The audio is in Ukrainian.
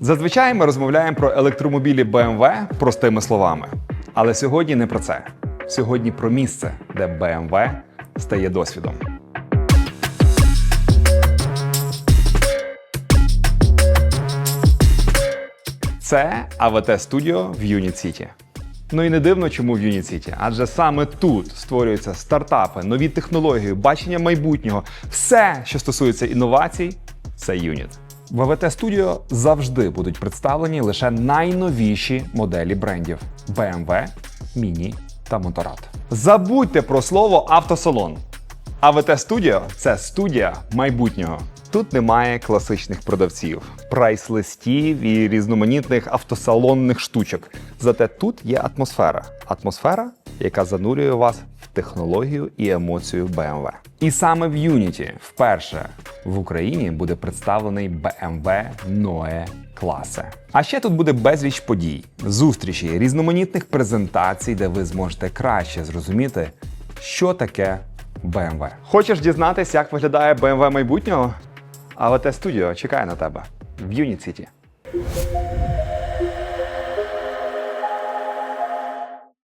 Зазвичай ми розмовляємо про електромобілі BMW простими словами. Але сьогодні не про це. Сьогодні про місце, де BMW стає досвідом. Це АВТ Studio в Unit City. Ну і не дивно, чому в Unit City, адже саме тут створюються стартапи, нові технології, бачення майбутнього, все, що стосується інновацій, це Unit. В АВТ Studio завжди будуть представлені лише найновіші моделі брендів BMW, Mini та Motorrad. Забудьте про слово автосалон. АВТ Studio – це студія майбутнього. Тут немає класичних продавців, прайс-листів і різноманітних автосалонних штучок. Зате тут є атмосфера. Атмосфера, яка занурює вас технологію і емоцію BMW. І саме в Unity вперше в Україні буде представлений BMW Noe класе. А ще тут буде безліч подій, зустрічей, різноманітних презентацій, де ви зможете краще зрозуміти, що таке BMW. Хочеш дізнатися, як виглядає BMW майбутнього? АВТ Studio чекає на тебе в Unity.